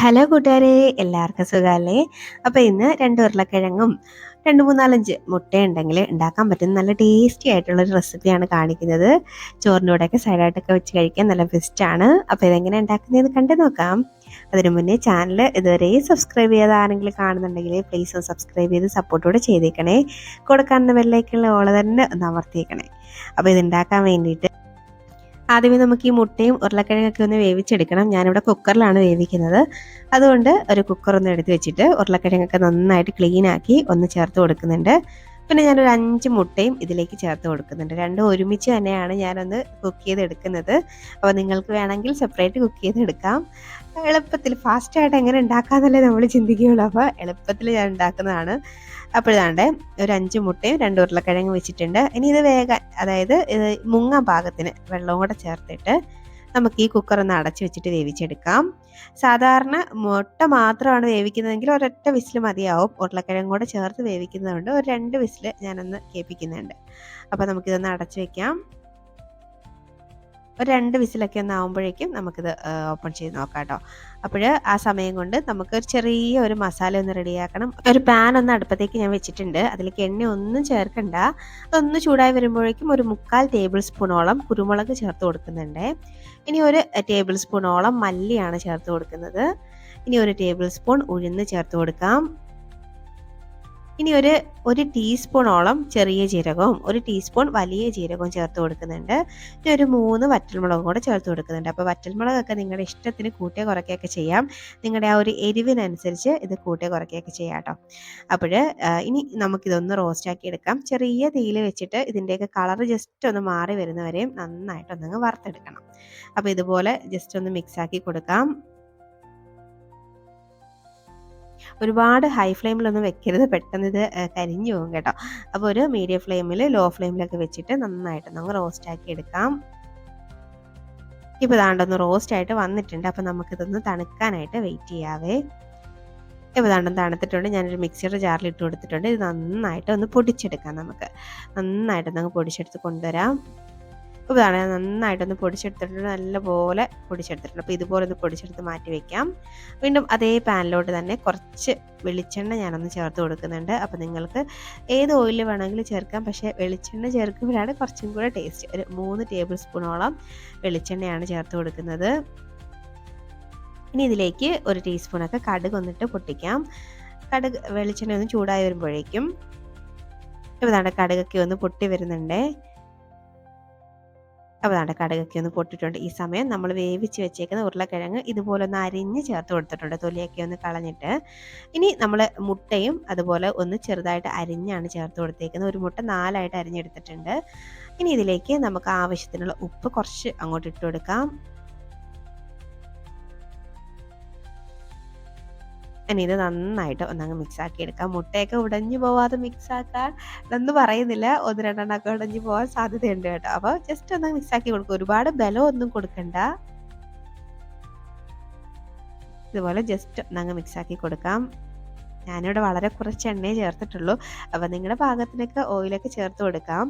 Hello കൂട്ടുകാരെ എല്ലാവർക്കും സുഖമല്ലേ? അപ്പോൾ ഇന്ന് രണ്ട് ഉരുളക്കിഴങ്ങും രണ്ട് മൂന്നാലഞ്ച് മുട്ടയുണ്ടെങ്കിൽ ഉണ്ടാക്കാൻ പറ്റുന്ന നല്ല ടേസ്റ്റി ആയിട്ടുള്ളൊരു റെസിപ്പിയാണ് കാണിക്കുന്നത്. ചോറിന്റെ കൂടെയൊക്കെ സൈഡായിട്ടൊക്കെ വെച്ച് കഴിക്കാൻ നല്ല ബെസ്റ്റാണ് അപ്പോൾ ഇതെങ്ങനെ ഉണ്ടാക്കുന്നതെന്ന് കണ്ടു നോക്കാം. അതിനു മുന്നേ ചാനൽ ഇതുവരെ സബ്സ്ക്രൈബ് ചെയ്താണെങ്കിൽ കാണുന്നുണ്ടെങ്കിൽ പ്ലീസ് ഒന്ന് സബ്സ്ക്രൈബ് ചെയ്ത് സപ്പോർട്ടോടെ ചെയ്തേക്കണേ. കൊടുക്കാൻ വെള്ളേക്കുള്ള ഓളെ തന്നെ ഒന്ന് അമർത്തിയേക്കണേ. അപ്പോൾ ഇത് ഉണ്ടാക്കാൻ വേണ്ടിയിട്ട് ആദ്യമേ നമുക്ക് ഈ മുട്ടയും ഉരുളക്കിഴങ്ങൊക്കെ ഒന്ന് വേവിച്ചെടുക്കണം. ഞാനിവിടെ കുക്കറിലാണ് വേവിക്കുന്നത്. അതുകൊണ്ട് ഒരു കുക്കർ ഒന്ന് എടുത്ത് വെച്ചിട്ട് ഉരുളക്കിഴങ്ങൊക്കെ നന്നായിട്ട് ക്ലീൻ ആക്കി ഒന്ന് ചേർത്ത് കൊടുക്കുന്നുണ്ട്. പിന്നെ ഞാൻ ഒരു അഞ്ച് മുട്ടയും ഇതിലേക്ക് ചേർത്ത് കൊടുക്കുന്നുണ്ട്. രണ്ടും ഒരുമിച്ച് തന്നെയാണ് ഞാനൊന്ന് കുക്ക് ചെയ്തെടുക്കുന്നത്. അപ്പോൾ നിങ്ങൾക്ക് വേണമെങ്കിൽ സെപ്പറേറ്റ് കുക്ക് ചെയ്തെടുക്കാം. എളുപ്പത്തിൽ ഫാസ്റ്റായിട്ട് എങ്ങനെ ഉണ്ടാക്കാമെന്നല്ലേ നമ്മൾ ചിന്തിക്കുകയുള്ളൂ. അപ്പോൾ എളുപ്പത്തിൽ ഞാൻ ഉണ്ടാക്കുന്നതാണ്. അപ്പോഴാണ്ട് ഒരു അഞ്ച് മുട്ടയും രണ്ട് ഉരുളക്കിഴങ്ങ് വെച്ചിട്ടുണ്ട്. ഇനി ഇത് വേഗം അതായത് ഇത് മുങ്ങാൻ പാകത്തിന് വെള്ളവും കൂടെ ചേർത്തിട്ട് നമുക്ക് ഈ കുക്കർ ഒന്ന് അടച്ചു വെച്ചിട്ട് വേവിച്ചെടുക്കാം. സാധാരണ മുട്ട മാത്രമാണ് വേവിക്കുന്നതെങ്കിൽ ഒരൊറ്റ വിസിൽ മതിയാവും. ഉരുളക്കിഴങ്ങ് കൂടെ ചേർത്ത് വേവിക്കുന്നതുകൊണ്ട് ഒരു രണ്ട് വിസിൽ ഞാനൊന്ന് കേൾപ്പിക്കുന്നുണ്ട്. അപ്പോൾ നമുക്കിതൊന്ന് അടച്ചു വെക്കാം. ഒരു രണ്ട് വിസിലൊക്കെ ഒന്ന് ആകുമ്പോഴേക്കും നമുക്കിത് ഓപ്പൺ ചെയ്ത് നോക്കാം കേട്ടോ അപ്പോൾ ആ സമയം കൊണ്ട് നമുക്ക് ഒരു ചെറിയ ഒരു മസാല ഒന്ന് റെഡിയാക്കണം ഒരു പാൻ ഒന്ന് അടുപ്പത്തേക്ക് ഞാൻ വെച്ചിട്ടുണ്ട്. അതിലേക്ക് എണ്ണ ഒന്നും ചേർക്കണ്ട. അതൊന്ന് ചൂടായി വരുമ്പോഴേക്കും ഒരു മുക്കാൽ ടേബിൾ സ്പൂണോളം കുരുമുളക് ചേർത്ത് കൊടുക്കുന്നുണ്ട്. ഇനി ഒരു ടേബിൾ സ്പൂണോളം മല്ലിയാണ് ചേർത്ത് കൊടുക്കുന്നത്. ഇനി ഒരു ടേബിൾ സ്പൂൺ ഉഴുന്ന് ചേർത്ത് കൊടുക്കാം. ഇനി ഒരു ഒരു ടീസ്പൂണോളം ചെറിയ ജീരകവും ഒരു ടീസ്പൂൺ വലിയ ജീരകവും ചേർത്ത് കൊടുക്കുന്നുണ്ട്. ഇനി ഒരു മൂന്ന് വറ്റൽമുളകും കൂടെ ചേർത്ത് കൊടുക്കുന്നുണ്ട്. അപ്പോൾ വറ്റൽമുളകൊക്കെ നിങ്ങളുടെ ഇഷ്ടത്തിന് കൂട്ടിയ കുറയ്ക്കുകയൊക്കെ ചെയ്യാം. നിങ്ങളുടെ ആ ഒരു എരിവിനനുസരിച്ച് ഇത് കൂട്ടിയ കുറയ്ക്കുകയൊക്കെ ചെയ്യാം കേട്ടോ. അപ്പോൾ ഇനി നമുക്കിതൊന്ന് റോസ്റ്റാക്കി എടുക്കാം. ചെറിയ തീയിൽ വെച്ചിട്ട് ഇതിന്റെയൊക്കെ കളർ ജസ്റ്റ് ഒന്ന് മാറി വരുന്നവരെയും നന്നായിട്ടൊന്നങ്ങ് വറുത്തെടുക്കണം. അപ്പോൾ ഇതുപോലെ ജസ്റ്റ് ഒന്ന് മിക്സാക്കി കൊടുക്കാം. ഒരുപാട് ഹൈ ഫ്ലെയിമിലൊന്നും വെക്കരുത്. പെട്ടെന്ന് ഇത് കരിഞ്ഞു പോകും കേട്ടോ. അപ്പോൾ ഒരു മീഡിയം ഫ്ലെയിമിൽ ലോ ഫ്ലെയിമിലൊക്കെ വെച്ചിട്ട് നന്നായിട്ട് നമുക്ക് റോസ്റ്റ് ആക്കി എടുക്കാം. ഇപ്പോൾ ഇതാണ്ടൊന്ന് റോസ്റ്റ് ആയിട്ട് വന്നിട്ടുണ്ട്. അപ്പോൾ നമുക്കിതൊന്ന് തണുക്കാനായിട്ട് വെയിറ്റ് ചെയ്യാവേ. ഇപ്പോൾ ഇതാണ്ടും തണുത്തിട്ടുണ്ട്. ഞാനൊരു മിക്സിയുടെ ജാറിൽ ഇട്ട് കൊടുത്തിട്ടുണ്ട്. ഇത് നന്നായിട്ട് ഒന്ന് പൊടിച്ചെടുക്കാം നമുക്ക്. നന്നായിട്ട് നമുക്ക് പൊടിച്ചെടുത്ത് കൊണ്ടുവരാം. അപ്പോൾ ഇതാണ്. നന്നായിട്ടൊന്ന് പൊടിച്ചെടുത്തിട്ടുണ്ട്. നല്ലപോലെ പൊടിച്ചെടുത്തിട്ടുണ്ട്. അപ്പോൾ ഇതുപോലെ ഒന്ന് പൊടിച്ചെടുത്ത് മാറ്റി വെക്കാം. വീണ്ടും അതേ പാനിലോട്ട് തന്നെ കുറച്ച് വെളിച്ചെണ്ണ ഞാനൊന്ന് ചേർത്ത് കൊടുക്കുന്നുണ്ട്. അപ്പോൾ നിങ്ങൾക്ക് ഏത് ഓയിൽ വേണമെങ്കിലും ചേർക്കാം. പക്ഷേ വെളിച്ചെണ്ണ ചേർക്കുമ്പോഴാണ് കുറച്ചും കൂടെ ടേസ്റ്റ് ഒരു മൂന്ന് ടേബിൾ സ്പൂണോളം വെളിച്ചെണ്ണയാണ് ചേർത്ത് കൊടുക്കുന്നത്. ഇനി ഇതിലേക്ക് ഒരു ടീസ്പൂണൊക്കെ കടുക് ഒന്നിട്ട് പൊട്ടിക്കാം. കടുക് വെളിച്ചെണ്ണ ഒന്ന് ചൂടായി വരുമ്പോഴേക്കും. ഇപ്പോൾ നമ്മുടെ കടുകൊക്കെ ഒന്ന് പൊട്ടി വരുന്നുണ്ടേ. അപ്പോൾ അതാണ് കടുകൊക്കെ ഒന്ന് പൊട്ടിട്ടുണ്ട് ഈ സമയം നമ്മൾ വേവിച്ച് വെച്ചേക്കുന്ന ഉരുളക്കിഴങ്ങ് ഇതുപോലെ ഒന്ന് അരിഞ്ഞ് ചേർത്ത് കൊടുത്തിട്ടുണ്ട്. തൊലിയൊക്കെ ഒന്ന് കളഞ്ഞിട്ട്. ഇനി നമ്മൾ മുട്ടയും അതുപോലെ ഒന്ന് ചെറുതായിട്ട് അരിഞ്ഞാണ് ചേർത്ത് കൊടുത്തേക്കുന്നത്. ഒരു മുട്ട നാലായിട്ട് അരിഞ്ഞെടുത്തിട്ടുണ്ട്. ഇനി ഇതിലേക്ക് നമുക്ക് ആവശ്യത്തിനുള്ള ഉപ്പ് കുറച്ച് അങ്ങോട്ട് ഇട്ട് കൊടുക്കാം. ഇനി ഇത് നന്നായിട്ട് ഒന്നങ്ങ് മിക്സ് ആക്കി എടുക്കാം മുട്ടയൊക്കെ ഉടഞ്ഞു പോവാതെ മിക്സ് ആക്കാൻ എന്ന് പറയുന്നില്ല. ഒന്ന് രണ്ടെണ്ണമൊക്കെ ഉടഞ്ഞു പോകാൻ സാധ്യതയുണ്ട് കേട്ടോ. അപ്പോൾ ജസ്റ്റ് ഒന്ന് മിക്സ് ആക്കി കൊടുക്കും. ഒരുപാട് ബലം ഒന്നും കൊടുക്കണ്ട. ഇതുപോലെ ജസ്റ്റ് ഒന്നങ്ങ് മിക്സ് ആക്കി കൊടുക്കാം. ഞാനിവിടെ വളരെ കുറച്ച് എണ്ണയെ ചേർത്തിട്ടുള്ളൂ. അപ്പോൾ നിങ്ങളുടെ പാകത്തിനൊക്കെ ഓയിലൊക്കെ ചേർത്ത് കൊടുക്കാം.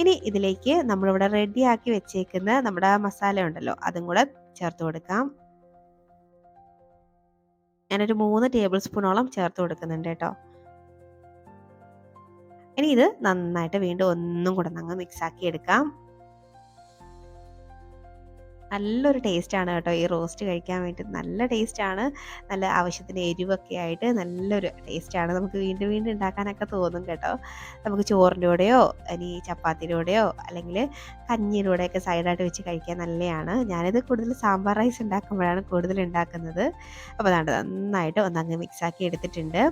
ഇനി ഇതിലേക്ക് നമ്മളിവിടെ റെഡിയാക്കി വെച്ചേക്കുന്ന നമ്മുടെ മസാല ഉണ്ടല്ലോ അതും കൂടെ ചേർത്ത് കൊടുക്കാം. ഞാനൊരു മൂന്ന് ടേബിൾ സ്പൂണോളം ചേർത്ത് കൊടുക്കുന്നുണ്ട് കേട്ടോ. ഇനി ഇത് നന്നായിട്ട് വീണ്ടും ഒന്നും കൂടെ അങ്ങ് മിക്സാക്കി എടുക്കാം. നല്ലൊരു ടേസ്റ്റാണ് കേട്ടോ ഈ റോസ്റ്റ് കഴിക്കാൻ വേണ്ടി. നല്ല ടേസ്റ്റാണ്. നല്ല ആവശ്യത്തിന് എരിവൊക്കെ ആയിട്ട് നല്ലൊരു ടേസ്റ്റ് ആണ് നമുക്ക് വീണ്ടും വീണ്ടും ഉണ്ടാക്കാനൊക്കെ തോന്നും കേട്ടോ. നമുക്ക് ചോറിന്റെ കൂടെയോ ഇനി ചപ്പാത്തിയുടെ കൂടെയോ അല്ലെങ്കിൽ കഞ്ഞിയുടെ കൂടെയൊക്കെ സൈഡായിട്ട് വെച്ച് കഴിക്കാൻ നല്ലതാണ് ഞാനിത് കൂടുതൽ സാമ്പാർ റൈസ് ഉണ്ടാക്കുമ്പോഴാണ് കൂടുതൽ ഉണ്ടാക്കുന്നത്. അപ്പോൾ അതാണ്ട് നന്നായിട്ട് ഒന്നങ്ങ് മിക്സാക്കി എടുത്തിട്ടുണ്ട്.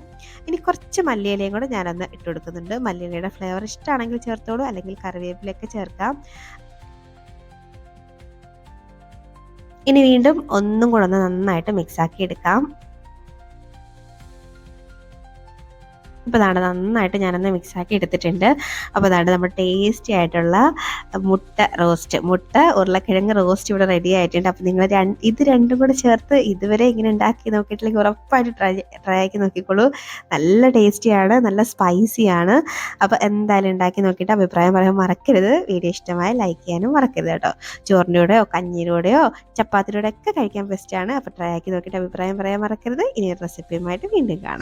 ഇനി കുറച്ച് മല്ലിയിലയും കൂടെ ഞാനൊന്ന് ഇട്ട് കൊടുക്കുന്നുണ്ട് മല്ലിയിലയുടെ ഫ്ലേവർ ഇഷ്ടമാണെങ്കിൽ ചേർത്തോളൂ അല്ലെങ്കിൽ കറിവേപ്പിലൊക്കെ ചേർക്കാം. ഇനി വീണ്ടും ഒന്നും കൂടെ ഒന്ന് നന്നായിട്ട് മിക്സ് ആക്കി എടുക്കാം. അപ്പോൾ അതാണ് നന്നായിട്ട് ഞാനൊന്ന് മിക്സാക്കി എടുത്തിട്ടുണ്ട്. അപ്പോൾ അതാണ് നമ്മുടെ ടേസ്റ്റി ആയിട്ടുള്ള മുട്ട റോസ്റ്റ് മുട്ട ഉരുളക്കിഴങ്ങ് റോസ്റ്റ് ഇവിടെ റെഡി ആയിട്ടുണ്ട്. അപ്പോൾ നിങ്ങൾ ഇത് രണ്ടും കൂടെ ചേർത്ത് ഇതുവരെ ഇങ്ങനെ ഉണ്ടാക്കി നോക്കിയിട്ടില്ലെങ്കിൽ ഉറപ്പായിട്ട് ട്രൈ ട്രൈ ആക്കി നോക്കിക്കോളൂ. നല്ല ടേസ്റ്റിയാണ് നല്ല സ്പൈസിയാണ് അപ്പോൾ എന്തായാലും ഉണ്ടാക്കി നോക്കിയിട്ട് അഭിപ്രായം പറയാൻ മറക്കരുത്. വീഡിയോ ഇഷ്ടമായി ലൈക്ക് ചെയ്യാനും മറക്കരുത് കേട്ടോ. ചോറിന്റെ കൂടെയോ ചപ്പാത്തിയുടെ കൂടെ ഒക്കെ കഴിക്കാൻ ബെസ്റ്റാണ് അപ്പോൾ ട്രൈ ആക്കി നോക്കിയിട്ട് അഭിപ്രായം പറയാൻ മറക്കരുത്. ഇനി റെസിപ്പിയുമായിട്ട് വീണ്ടും കാണാം.